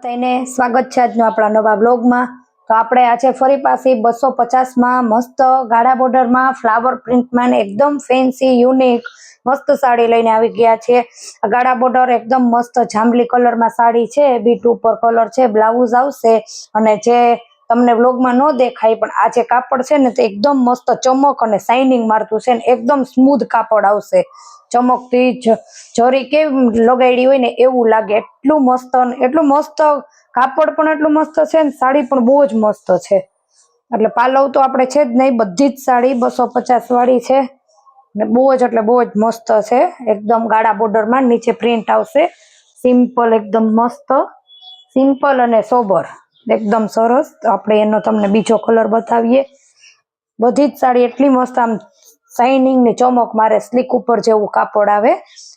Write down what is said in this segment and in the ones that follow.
બધાને સ્વાગત છે આજનો આપણા નવા બ્લોગમાં તો આપણે આજે ફરી પાછી બસો પચાસમાં મસ્ત ગાળા બોર્ડરમાં ફ્લાવર પ્રિન્ટમાં એકદમ ફેન્સી યુનિક મસ્ત સાડી લઈને આવી ગયા છે. ગાળા બોર્ડર એકદમ મસ્ત જાંબલી કલરમાં સાડી છે, બીટ ઉપર કલર છે, બ્લાઉઝ આવશે અને જે તમને વ્લોગમાં ન દેખાય પણ આ જે કાપડ છે ને તે એકદમ મસ્ત ચમક અને શાઇનિંગ મારતું છે ને એકદમ સ્મૂધ કાપડ આવશે. ચમકતી જરી કેવી લગાડી હોય ને એવું લાગે. એટલું મસ્ત એટલું મસ્ત કાપડ પણ એટલું મસ્ત છે ને સાડી પણ બહુ જ મસ્ત છે. એટલે પાલવ તો આપણે છે જ નહીં, બધી જ સાડી બસો પચાસ વાળી છે. ને બહુ જ એટલે બહુ જ મસ્ત છે. એકદમ ગાળા બોર્ડરમાં નીચે પ્રિન્ટ આવશે. સિમ્પલ એકદમ મસ્ત. સિમ્પલ અને સોબર એકદમ સરસ. આપણે એનો તમને બીજો કલર બતાવીએ. બધી જ સાડી એટલી મસ્ત, આમ શાઇનિંગ ને ચમક મારે સ્લીક ઉપર જેવું કાપડ આવે.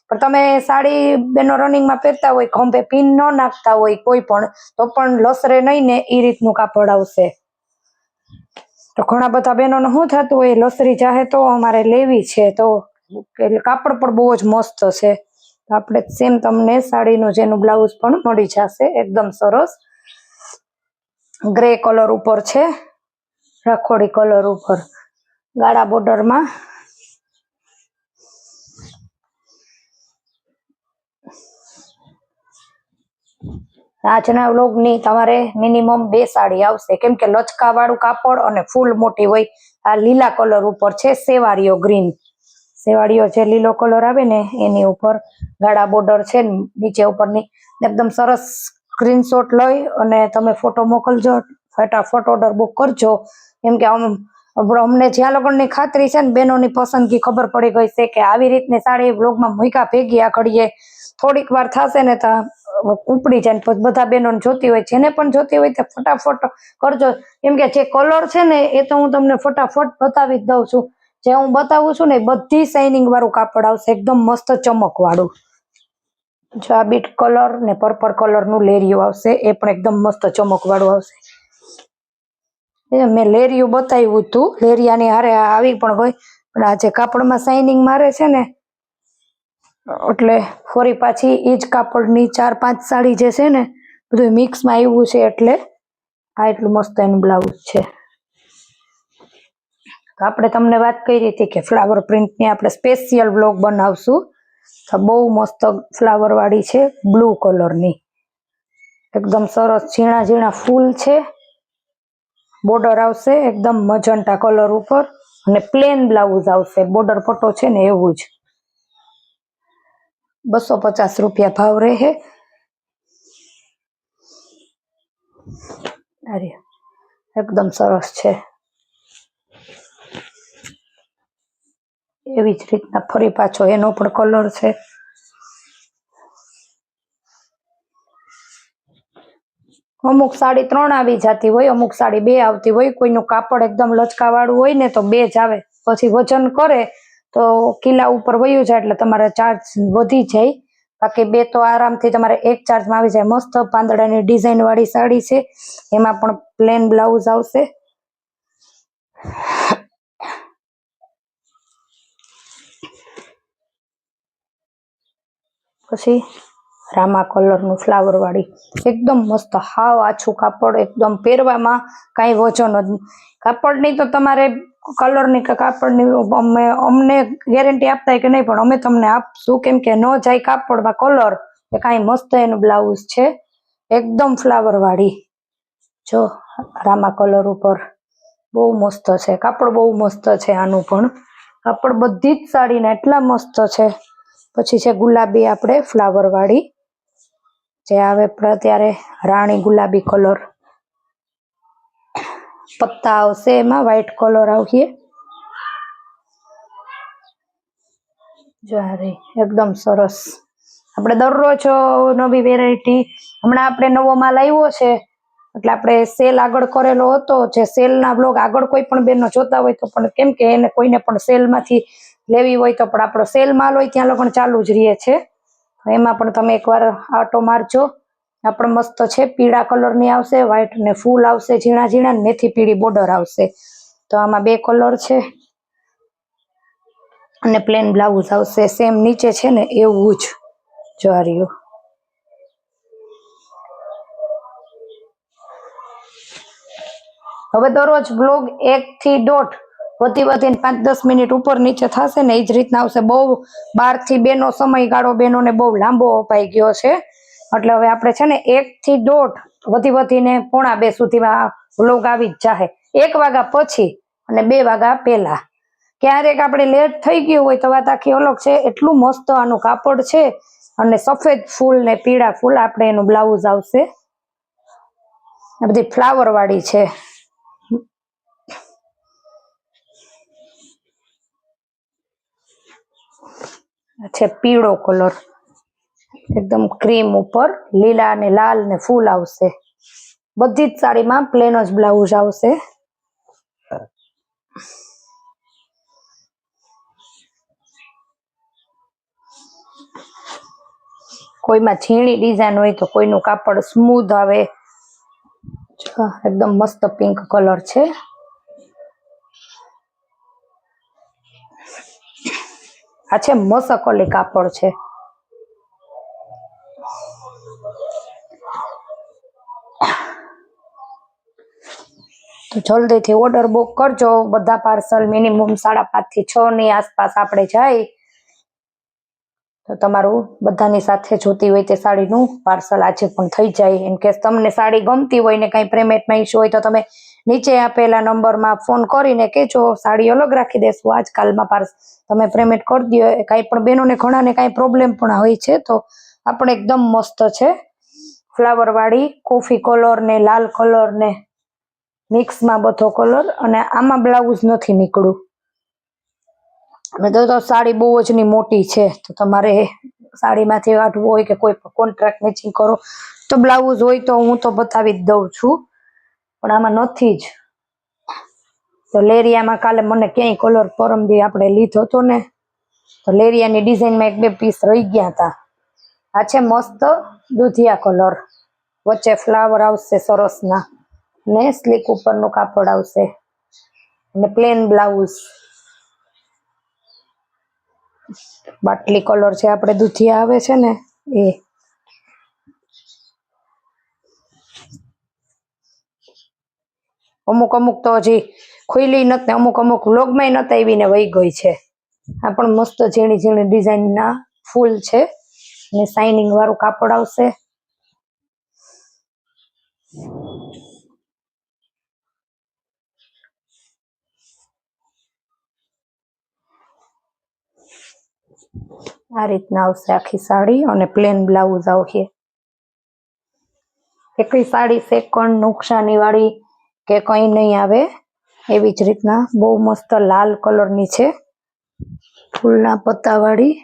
પણ તમે સાડી બેનો રનિંગમાં પહેરતા હોય, ખંભે પિન ન નાખતા હોય કોઈ પણ, તો પણ લસરે નહીં ને એ રીતનું કાપડ આવશે. તો ઘણા બધા બહેનોને શું થતું હોય, લસરી ચાહે તો અમારે લેવી છે, તો એટલે કાપડ પણ બહુ જ મસ્ત છે. આપણે સેમ તમને સાડીનું જેનું બ્લાઉઝ પણ મળી જશે, એકદમ સરસ. ગ્રે કલર ઉપર છે, રાખોડી કલર ઉપર. ગાળા બોર્ડરમાં. આજના વ્લોગની તમારે મિનિમમ બે સાડી આવશે. કેમ કે લચકા વાળું કાપડ અને ફૂલ મોટી હોય, આ લીલા કલર ઉપર છે સેવાળીઓ ગ્રીન. સેવાળીઓ જે લીલો કલર આવે ને, એની ઉપર ગાળા બોર્ડર છે નીચે ઉપરની. એકદમ સરસ સ્ક્રીનશોટ લઈ અને તમે ફોટો મોકલજો. ફટાફટ ઓર્ડર બુક કરજો. કેમ કે આમ અમને જ્યાં લગનની ખાતરી છે ને બહેનોની પસંદગી ખબર પડી ગઈ છે કે આવી રીતની સાડી બ્લોગમાં મૂકા ભેગી આ ઘડીએ થોડીક વાર થશે ને તો ઉપડી જાય ને બધા બહેનોને જોતી હોય, જેને પણ જોતી હોય તે ફટાફટ કરજો. કેમ કે જે કલર છે ને એ તો હું તમને ફટાફટ બતાવી જ દઉં છું. જે હું બતાવું છું ને બધી શાઇનિંગ વાળું કાપડ આવશે, એકદમ મસ્ત ચમક વાળું. જો આ બીટ કલર ને પર્પલ કલરનું લેરિયું આવશે, એ પણ એકદમ મસ્ત ચમક વાળું આવશે. મેં લેરિયું બતાવ્યું હતું લેરિયાની હારે આવી પણ હોય. પણ આજે કાપડમાં શાઇનિંગ મારે છે ને, એટલે ફરી પાછી એ જ કાપડની ચાર પાંચ સાડી જે છે ને, બધું મિક્સમાં આવ્યું છે એટલે આ એટલું મસ્ત એનું બ્લાઉઝ છે. આપણે તમને વાત કરી હતી કે ફ્લાવર પ્રિન્ટની આપણે સ્પેશિયલ બ્લોગ બનાવશું. તો બહુ મસ્ત ફ્લાવર વાળી છે બ્લુ કલરની એકદમ સરસ ઝીણા ઝીણા ફૂલ છે. બોર્ડર આવશે એકદમ મજંટા કલર ઉપર અને પ્લેન બ્લાઉઝ આવશે. બોર્ડર પટ્ટો છે ને એવું જ. બસો પચાસ રૂપિયા ભાવ રહે. અરે, એકદમ સરસ છે. એવી જ રીતના ફરી પાછો એનો પણ કલર છે. અમુક સાડી ત્રણ આવી જતી હોય, અમુક સાડી બે આવતી હોય, કોઈનું કાપડ એકદમ લચકાવાળું હોય ને તો બે જ આવે. પછી વજન કરે તો કિલ્લા ઉપર વયું જાય એટલે તમારે ચાર્જ વધી જાય. બાકી બે તો આરામથી તમારે એક ચાર્જમાં આવી જાય. મસ્ત પાંદડાની ડિઝાઇન વાળી સાડી છે. એમાં પણ પ્લેન બ્લાઉઝ આવશે. પછી રામા કલરનું ફ્લાવરવાળી એકદમ મસ્ત હાવ આછું કાપડ, એકદમ પહેરવામાં કાંઈ વજન જ કાપડની તો તમારે કલરની કે કાપડની અમે અમને ગેરંટી આપતા કે નહીં, પણ અમે તમને આપશું. કેમ કે ન જાય કાપડમાં કલર, એ કાંઈ મસ્ત એનું બ્લાઉઝ છે. એકદમ ફ્લાવરવાળી જો, રામા કલર ઉપર. બહુ મસ્ત છે. કાપડ બહુ મસ્ત છે આનું પણ. કાપડ બધી જ સાડીના એટલા મસ્ત છે. પછી છે ગુલાબી આપણે ફ્લાવર વાળી. જે આવે અત્યારે રાણી ગુલાબી કલર. પત્તા આવશે એમાં વ્હાઈટ કલર આવશે. જો આ એકદમ સરસ. આપણે દરરોજ નવી વેરાયટી હમણાં આપણે નવો માલ આવ્યો છે, એટલે આપણે સેલ આગળ કરેલો હતો, જે સેલના બ્લોગ આગળ કોઈ પણ બેનો જોતા હોય તો પણ કેમ કે એને કોઈને પણ સેલમાંથી લેવી હોય તો પણ આપણો સેલ માલ હોય ત્યાં લગન ચાલુ જ રહે છે. એમાં પણ તમે એકવાર આટો મારજો. આપણે મસ્ત છે. પીળા કલરની આવશે વ્હાઈટ ને ફૂલ આવશે, ઝીણા ઝીણા મેથી પીળી બોર્ડર આવશે. તો આમાં બે કલર છે. અને પ્લેન બ્લાઉઝ આવશે. સેમ નીચે છે ને, એવું જ. જારીઓ હવે દરરોજ બ્લોગ એકથી દોઢ. વધી વધીને પાંચ દસ મિનિટ ઉપર નીચે થશે ને એ જ રીતના આવશે. બહુ બારથી બે નો સમયગાળો બેનોને બહુ લાંબો અપાઈ ગયો છે. એટલે હવે આપણે છે ને એક થી દોઢ વધી વધીને પોણા બે સુધીમાં વ્લોગ આવી જ જાહે. એક વાગ્યા પછી અને બે વાગ્યા પહેલા. ક્યારેક આપણે લેટ થઈ ગયું હોય તો વાત આખી અલગ છે. એટલું મસ્ત આનું કાપડ છે અને સફેદ ફૂલ ને પીળા ફૂલ. આપણે એનું બ્લાઉઝ આવશે. બધી ફ્લાવર વાળી છે. છે પીળો કલર. એકદમ ક્રીમ ઉપર લીલા અને લાલ ને ફૂલ આવશે. બધી જ સાડીમાં પ્લેન જ બ્લાઉઝ આવશે. કોઈમાં ઝીણી ડિઝાઇન હોય તો કોઈનું કાપડ સ્મૂધ આવે. એકદમ મસ્ત પિંક કલર છે. આ છે મસકોલી કાપડ છે. તો જલ્દીથી ઓર્ડર બુક કરજો. બધા પાર્સલ મિનિમમ સાડા પાંચથી છ ની આસપાસ આપણે જાય. તો તમારું બધાની સાથે જોતી હોય તે સાડીનું પાર્સલ આજે પણ થઈ જાય. ઇન કેસ તમને સાડી ગમતી હોય ને કંઈ પેમેન્ટમાં ઇશ્યુ હોય તો તમે નીચે આપેલા નંબરમાં ફોન કરીને કહેજો, સાડી અલગ રાખી દેશું આજકાલમાં પાર્સ. તમે પેમેન્ટ કરી દો કાંઈ પણ બહેનોને ઘણાને કાંઈ પ્રોબ્લેમ પણ હોય છે, તો આપણે એકદમ મસ્ત છે. ફ્લાવરવાળી કોફી કલર ને, લાલ કલર ને મિક્સમાં બધો કલર અને આમાં બ્લાઉઝ નથી નીકળ્યું અને તો સાડી બહુ જ ની મોટી છે, તો તમારે સાડીમાંથી કાઢવું હોય કે કોઈ કોન્ટ્રાક્ટ મેચિંગ કરો, તો બ્લાઉઝ હોય તો હું તો બતાવી જ દઉં છું. પણ આમાં નથી જ. તો લેરિયામાં કાલે મને ક્યાંય કલર પરમ દી આપણે લીધો હતો ને, તો લેરિયાની ડિઝાઇનમાં એક બે પીસ રહી ગયા હતા. આ છે મસ્ત દૂધિયા કલર વચ્ચે ફ્લાવર આવશે સરસના ને સ્લીક ઉપરનું કાપડ આવશે. અને પ્લેન બ્લાઉઝ બાટલી કલર છે આપણે દૂધિયા આવે છે ને, એ અમુક અમુક તો હજી ખુલ્લી નથી અમુક અમુક લોગમાં નથી આવીને વહી ગઈ છે. આ પણ મસ્ત ઝીણી ઝીણી ડિઝાઇનના ફૂલ છે. અને શાઇનિંગ વાળું કાપડ આવશે. આ રીતના આવશે આખી સાડી અને પ્લેન બ્લાઉઝ આવશે. એકલી સાડી સેકન્ડ નુકસાની વાળી કે કંઈ નહીં આવે. એવી જ રીતના બહુ મસ્ત લાલ કલરની છે. ફૂલના પત્તા વાળી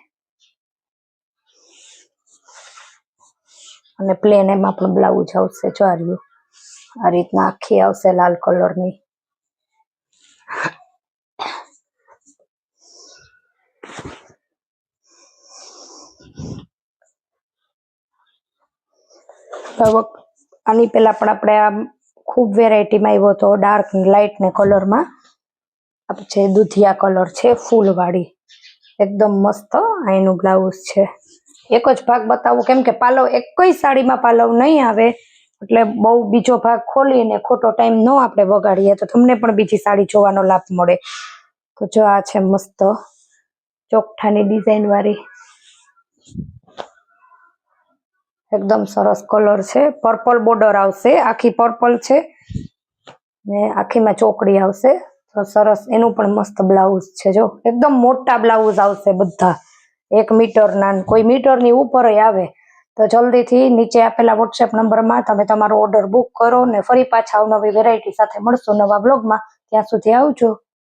અને પ્લેન એમાં પણ બ્લાઉઝ આવશે જો આ આ રીતના આખી આવશે લાલ કલરની. આની પહેલા પણ આપણે આમ ખૂબ વેરાયટીમાં આવ્યો હતો ડાર્ક લાઇટ ને કલરમાં આ છે દૂધિયા કલર છે, ફૂલવાળી. એકદમ મસ્ત અહીંનું બ્લાઉઝ છે. એક જ ભાગ બતાવું, કેમ કે પાલવ એક સાડીમાં પાલવ નહીં આવે. એટલે બહુ બીજો ભાગ ખોલીને ખોટો ટાઈમ ન આપણે વગાડીએ, તો તમને પણ બીજી સાડી જોવાનો લાભ મળે. તો જો આ છે મસ્ત, ચોકઠાની ડિઝાઇન વાળી. એકદમ સરસ કલર છે. પર્પલ બોર્ડર આવશે. આખી પર્પલ છે. ને આખીમાં ચોકડી આવશે. તો સરસ, એનું પણ મસ્ત બ્લાઉઝ છે જો. એકદમ મોટા બ્લાઉઝ આવશે બધા. એક મીટરના કોઈ મીટરની ઉપર આવે. તો જલ્દીથી નીચે આપેલા વોટ્સએપ નંબરમાં તમે તમારો ઓર્ડર બુક કરો ને ફરી પાછા નવી વેરાયટી સાથે મળશું નવા બ્લોગમાં ત્યાં સુધી આવજો.